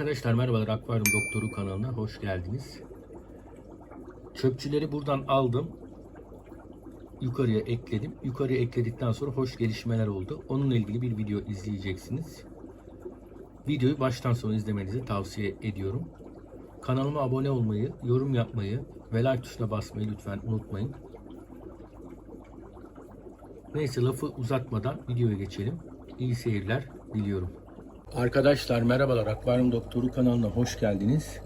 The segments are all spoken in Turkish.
Arkadaşlar merhabalar Akvaryum Doktoru kanalına hoş geldiniz. Çöpçüleri buradan aldım. Yukarıya ekledim. Yukarıya ekledikten sonra hoş gelişmeler oldu. Onunla ilgili bir video izleyeceksiniz. Videoyu baştan sona izlemenizi tavsiye ediyorum. Kanalıma abone olmayı, yorum yapmayı ve like tuşuna basmayı lütfen unutmayın. Neyse lafı uzatmadan videoya geçelim. İyi seyirler diliyorum. Arkadaşlar merhabalar Akvaryum Doktoru kanalına hoş geldiniz.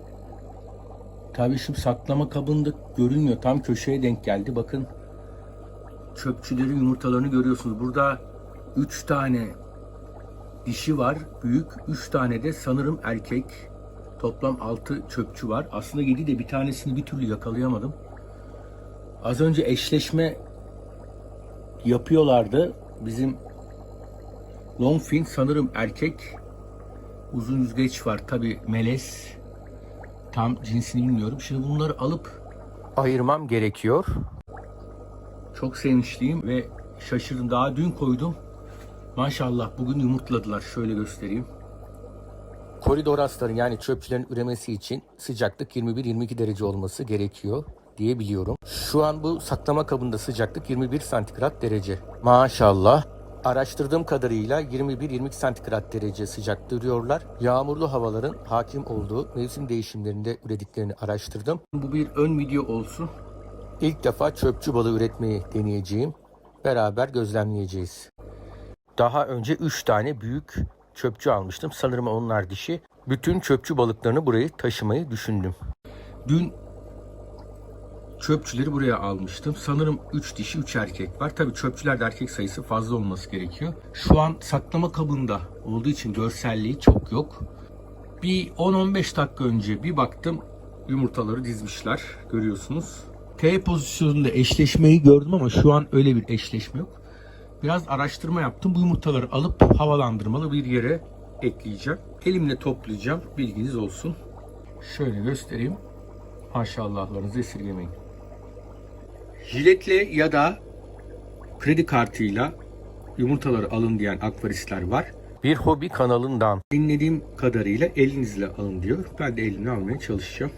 Tabii şu saklama kabında görünmüyor. Tam köşeye denk geldi. Bakın çöpçülerin yumurtalarını görüyorsunuz. Burada 3 tane dişi var. Büyük. 3 tane de sanırım erkek. Toplam 6 çöpçü var. Aslında 7 de bir tanesini bir türlü yakalayamadım. Az önce eşleşme yapıyorlardı. Bizim Longfin sanırım erkek. Uzun yüzgeç var. Tabi melez. Tam cinsini bilmiyorum. Şimdi bunları alıp ayırmam gerekiyor. Çok sevinçliyim ve şaşırdım. Daha dün koydum. Maşallah bugün yumurtladılar. Şöyle göstereyim. Koridor hastaların yani çöpçülerin üremesi için sıcaklık 21-22 derece olması gerekiyor diye biliyorum. Şu an bu saklama kabında sıcaklık 21 santigrat derece. Maşallah. Araştırdığım kadarıyla 21-22 santigrat derece sıcak duruyorlar. Yağmurlu havaların hakim olduğu mevsim değişimlerinde ürediklerini araştırdım. Bu bir ön video olsun. İlk defa çöpçü balığı üretmeyi deneyeceğim. Beraber gözlemleyeceğiz. Daha önce 3 tane büyük çöpçü almıştım. Sanırım onlar dişi. Bütün çöpçü balıklarını buraya taşımayı düşündüm. Dün çöpçüleri buraya almıştım. Sanırım 3 dişi 3 erkek var. Tabii çöpçülerde erkek sayısı fazla olması gerekiyor. Şu an saklama kabında olduğu için görselliği çok yok. Bir 10-15 dakika önce bir baktım yumurtaları dizmişler. Görüyorsunuz. T pozisyonunda eşleşmeyi gördüm ama şu an öyle bir eşleşme yok. Biraz araştırma yaptım. Bu yumurtaları alıp havalandırmalı bir yere ekleyeceğim. Elimle toplayacağım. Bilginiz olsun. Şöyle göstereyim. Maşallahlarınızı esirgemeyin. Jiletle ya da kredi kartıyla yumurtaları alın diyen akvaristler var. Bir hobi kanalından dinlediğim kadarıyla elinizle alın diyor. Ben de elimle almaya çalışacağım.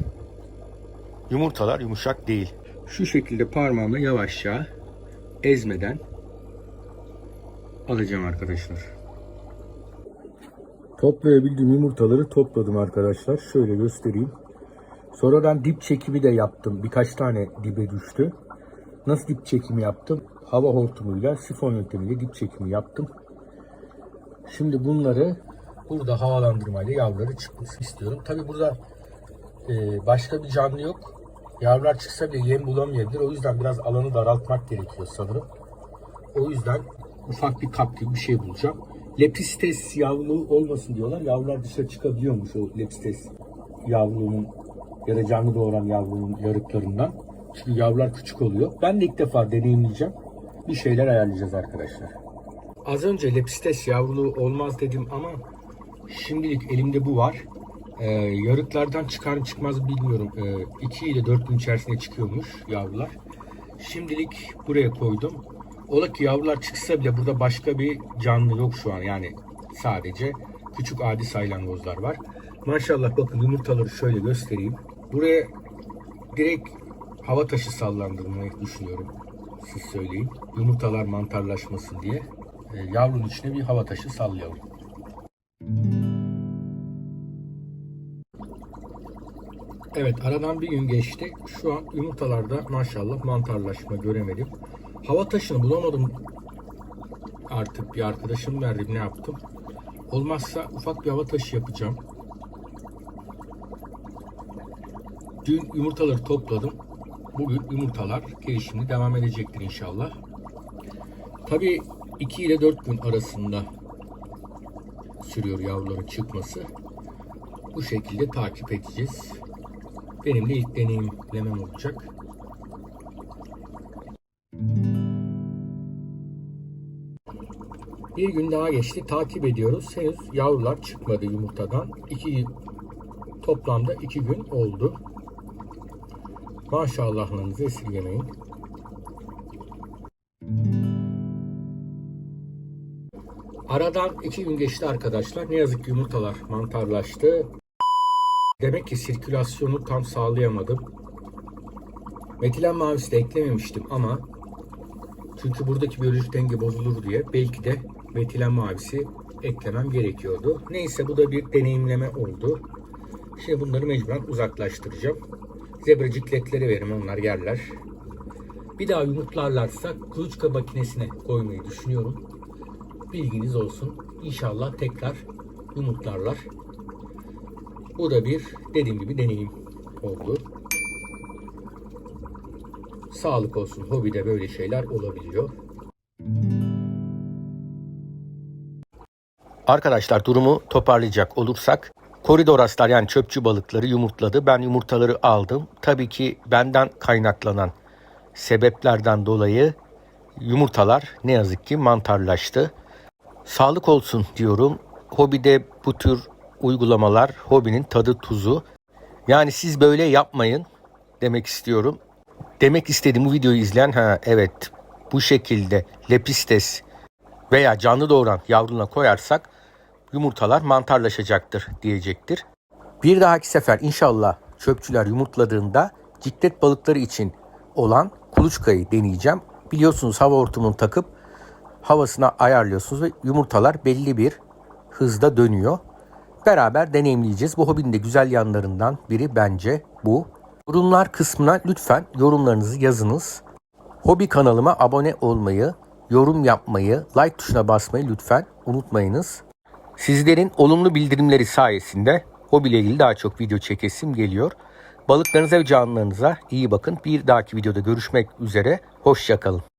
Yumurtalar yumuşak değil. Şu şekilde parmağımla yavaşça ezmeden alacağım arkadaşlar. Toplayabildiğim yumurtaları topladım arkadaşlar. Şöyle göstereyim. Sonradan dip çekimi de yaptım. Birkaç tane dibe düştü. Nasıl dip çekimi yaptım? Hava hortumuyla, sifon yöntemiyle dip çekimi yaptım. Şimdi bunları burada havalandırmayla yavruları çıkmasını istiyorum. Tabi burada e, başka bir canlı yok. Yavrular çıksa bile yem bulamayabilir. O yüzden biraz alanı daraltmak gerekiyor sanırım. O yüzden ufak bir kap gibi bir şey bulacağım. Lepistes yavruluğu olmasın diyorlar. Yavrular dışarı çıkabiliyormuş o lepistes yavruluğunun ya da canlı doğuran yavrunun yarıklarından. Çünkü yavrular küçük oluyor. Ben de ilk defa deneyimleyeceğim. Bir şeyler ayarlayacağız arkadaşlar. Az önce lepistes yavruluğu olmaz dedim ama şimdilik elimde bu var. Ee, yarıklardan çıkar çıkmaz bilmiyorum. 2 ile 4 gün içerisinde çıkıyormuş yavrular. Şimdilik buraya koydum. Ola ki yavrular çıksa bile burada başka bir canlı yok şu an. Yani sadece küçük adi saylangozlar var. Maşallah bakın yumurtaları şöyle göstereyim. Buraya direkt hava taşı sallandırmayı düşünüyorum. Siz söyleyin. Yumurtalar mantarlaşmasın diye. E, yavrunun içine bir hava taşı sallayalım. Evet aradan bir gün geçti. Şu an yumurtalarda maşallah mantarlaşma göremedim. Hava taşını bulamadım. Artık bir arkadaşım verdi ne yaptım. Olmazsa ufak bir hava taşı yapacağım. Dün yumurtaları topladım. Bugün yumurtalar gelişimini devam edecektir inşallah. Tabi 2 ile 4 gün arasında sürüyor yavruların çıkması. Bu şekilde takip edeceğiz. Benim de ilk deneyimlemem olacak. Bir gün daha geçti. Takip ediyoruz. Henüz yavrular çıkmadı yumurtadan. İki, toplamda iki gün oldu. Maşallahlarınızı esirgemeyin. Aradan iki gün geçti arkadaşlar. Ne yazık ki yumurtalar mantarlaştı. Demek ki sirkülasyonu tam sağlayamadım. Metilen mavisi de eklememiştim ama çünkü buradaki biyolojik denge bozulur diye belki de metilen mavisi eklemem gerekiyordu. Neyse bu da bir deneyimleme oldu. Şimdi bunları mecburen uzaklaştıracağım. Zebra cikletleri verim onlar yerler. Bir daha yumurtlarlarsa kuluçka makinesine koymayı düşünüyorum. Bilginiz olsun. İnşallah tekrar yumurtlarlar. Bu da bir dediğim gibi deneyim oldu. Sağlık olsun. Hobide böyle şeyler olabiliyor. Arkadaşlar durumu toparlayacak olursak koridoraslar yani çöpçü balıkları yumurtladı. Ben yumurtaları aldım. Tabii ki benden kaynaklanan sebeplerden dolayı yumurtalar ne yazık ki mantarlaştı. Sağlık olsun diyorum. Hobide bu tür uygulamalar hobinin tadı tuzu. Yani siz böyle yapmayın demek istiyorum. Demek istediğim bu videoyu izleyen ha evet bu şekilde lepistes veya canlı doğuran yavruna koyarsak yumurtalar mantarlaşacaktır diyecektir. Bir dahaki sefer inşallah çöpçüler yumurtladığında ciklet balıkları için olan kuluçkayı deneyeceğim. Biliyorsunuz hava hortumunu takıp havasına ayarlıyorsunuz ve yumurtalar belli bir hızda dönüyor. Beraber deneyimleyeceğiz. Bu hobinin de güzel yanlarından biri bence bu. Yorumlar kısmına lütfen yorumlarınızı yazınız. Hobi kanalıma abone olmayı, yorum yapmayı, like tuşuna basmayı lütfen unutmayınız. Sizlerin olumlu bildirimleri sayesinde hobiyle ilgili daha çok video çekesim geliyor. Balıklarınıza ve canlılarınıza iyi bakın. Bir dahaki videoda görüşmek üzere. Hoşçakalın.